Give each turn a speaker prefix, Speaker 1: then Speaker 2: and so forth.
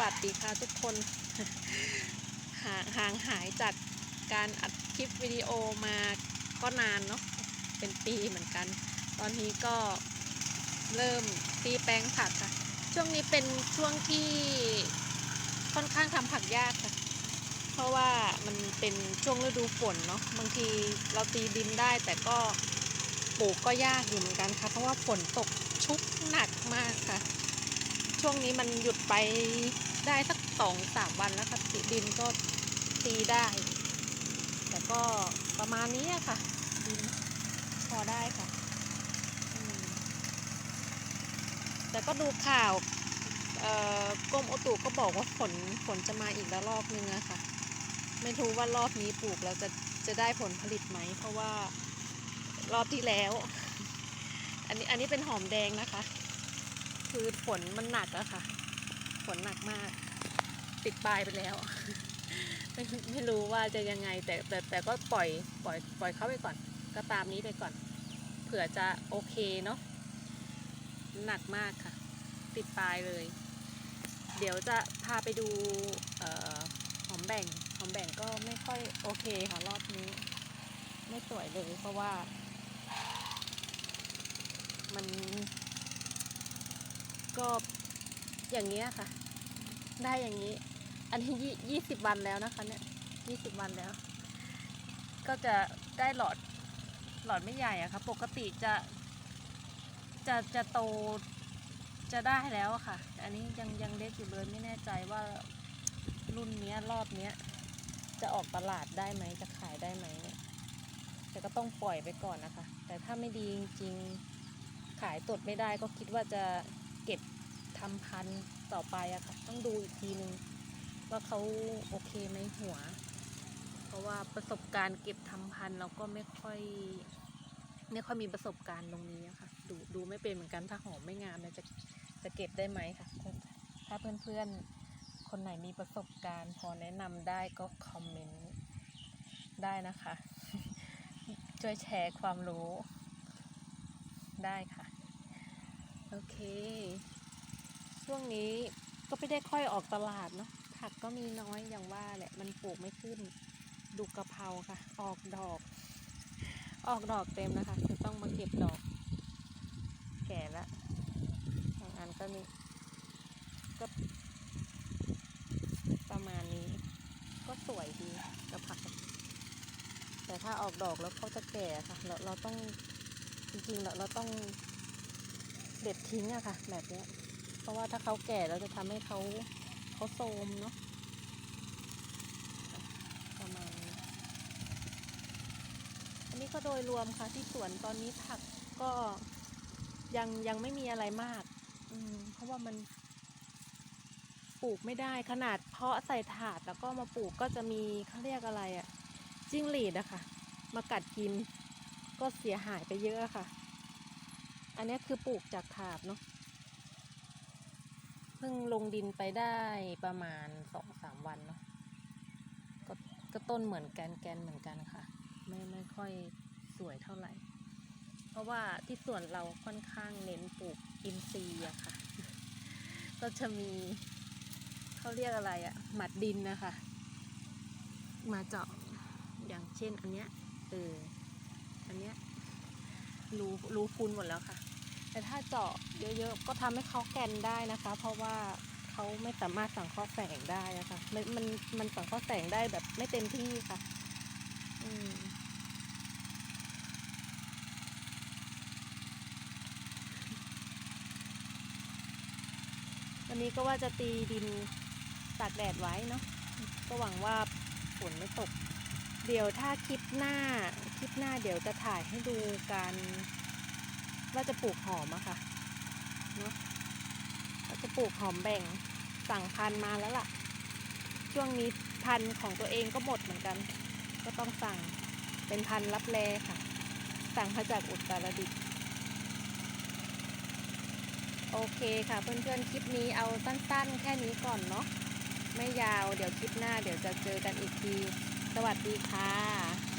Speaker 1: วัสดีค่ะทุกคนห่างห่างหายจากการอัดคลิปวิดีโอมาก็นานเนาะเป็นปีเหมือนกัน ตอนนี้ก็เริ่มตีแปลงผักค่ะ ช่วงนี้เป็นช่วงที่ค่อนข้างทำผักยากค่ะ เพราะว่ามันเป็นช่วงฤดูฝนเนาะบางทีเราตีดินได้แต่ก็ปลูกก็ยากอยู่เหมือนกันค่ะ เพราะว่าฝนตกชุกหนักมากค่ะ ช่วงนี้มันหยุดไป ได้สักสองสามวันแล้วค่ะติดินก็ตีได้ แต่ก็ประมาณนี้อะค่ะ ดินพอได้ค่ะแต่ก็ดูข่าวกรมอุตุก็บอกว่าฝนฝนจะมาอีกแล้วรอบนึงอะค่ะ ไม่รู้ว่ารอบนี้ปลูกแล้วจะจะได้ผลผลิตไหม เพราะว่ารอบที่แล้ว อันนี้อันนี้เป็นหอมแดงนะคะ คือฝนมันหนักอะค่ะ นหนักมาก ติดปลายไปแล้ว ไม่ไม่รู้ว่าจะยังไงแต่แต่แต่ก็ปล่อยปล่อยปล่อยเขาไปก่อน ก็ตามนี้ไปก่อน เผื่อจะโอเคเนาะหนักมากค่ะ ติดปลายเลย เดี๋ยวจะพาไปดูออหอมแบ่งหอมแบ่งก็ไม่ค่อยโอเคค่ะรอบนี้ ไม่สวยเลยเพราะว่า มันก็อย่างเงี้ยค่ะ ได้อย่างนี้ อันนี้ยี่ยี่สิบวันแล้วนะคะ เนี่ยยี่สิบวันแล้ว ก็จะได้หลอดหลอดไม่ใหญ่อะค่ะ ปกติจะจะจะโตจะได้แล้วค่ะ อันนี้ยังยังเล็กอยู่เลยไม่แน่ใจว่ารุ่นเนี้ยรอบเนี้ยจะออกตลาดได้ไหมจะขายได้ไหมเนี่ยแต่ก็ต้องปล่อยไปก่อนนะคะ แต่ถ้าไม่ดีจริงๆขายตดไม่ได้ก็คิดว่าจะ ทำพันธุ์ต่อไปอะค่ะ ต้องดูอีกทีนึง ว่าเขาโอเคไหมหัว เพราะว่าประสบการณ์เก็บทำพันธุ์เราก็ไม่ค่อย ไม่ค่อยมีประสบการณ์ตรงนี้อะค่ะ ดูดูไม่เป็นเหมือนกันถ้าหอมไม่งามเนี่ยจะจะเก็บได้ไหมค่ะ ถ้าเพื่อนๆ คนไหนมีประสบการณ์ พอแนะนำได้ก็คอมเมนต์ได้นะคะ ช่วยแชร์ความรู้ได้ค่ะ โอเค ช่วงนี้ก็ไม่ได้ค่อยออกตลาดเนาะผักก็มีน้อยอย่างว่าแหละมันปลูกไม่ขึ้น ดูกระเพราค่ะ ออกดอก ออกดอกเต็มนะคะคือต้องมาเก็บดอก แก่แล้วบางอันก็นี่ก็ประมาณนี้ ก็สวยดีกับผัก แต่ถ้าออกดอกแล้วเขาจะแก่ค่ะ เราเราต้องจริงๆเราเราต้องเด็ดทิ้งอะค่ะ แบบนี้ ราะว่าถ้าเขาแก่เราจะทำให้เขาเขาโทรมเนาะประมาณนี้อันนี้ก็โดยรวมค่ะ ที่สวนตอนนี้ผักก็ยังยังไม่มีอะไรมาก อืม เพราะว่ามันปลูกไม่ได้ขนาดเพาะใส่ถาดแล้วก็มาปลูกก็จะมีเขาเรียกอะไรอะจิ้งหรีดอะค่ะ มากัดกินก็เสียหายไปเยอะค่ะ อันนี้คือปลูกจากถาดเนาะ เพิ่งลงดินไปได้ประมาณสองสามวันเนาะก็ก็ต้นเหมือนแกนแกนเหมือนกันค่ะ ไม่ไม่ค่อยสวยเท่าไหร่ เพราะว่าที่สวนเราค่อนข้างเน้นปลูกอินทรีย์อะค่ะ ก็จะมีเขาเรียกอะไรอะหมัดดินนะคะ มาเจาะอย่างเช่นอันเนี้ยเอออันเนี้ยรูรูฟูนหมดแล้วค่ะ แต่ถ้าเจาะเยอะๆ ก็ทำให้เขาแกนได้นะคะ เพราะว่าเขาไม่สามารถสังเคราะห์แสงได้นะคะมันมันมันสังเคราะห์แสงได้แบบไม่เต็มที่ค่ะ อืมวันนี้ก็ว่าจะตีดินตากแดดไว้เนาะก็หวังว่าฝนไม่ตก เดี๋ยวถ้าคลิปหน้า คลิปหน้าเดี๋ยวจะถ่ายให้ดูการ ว่าจะปลูกหอมอะค่ะเนาะเราจะปลูกหอมแบ่งสั่งพันมาแล้วล่ะ ช่วงนี้พันของตัวเองก็หมดเหมือนกัน ก็ต้องสั่งเป็นพันรับแลค่ะ สั่งมาจากอุตรดิตถ์โอเคค่ะเพื่อนๆ คลิปนี้เอาสั้นๆ แค่นี้ก่อนเนาะไม่ยาวเดี๋ยวคลิปหน้าเดี๋ยวจะเจอกันอีกที สวัสดีค่ะ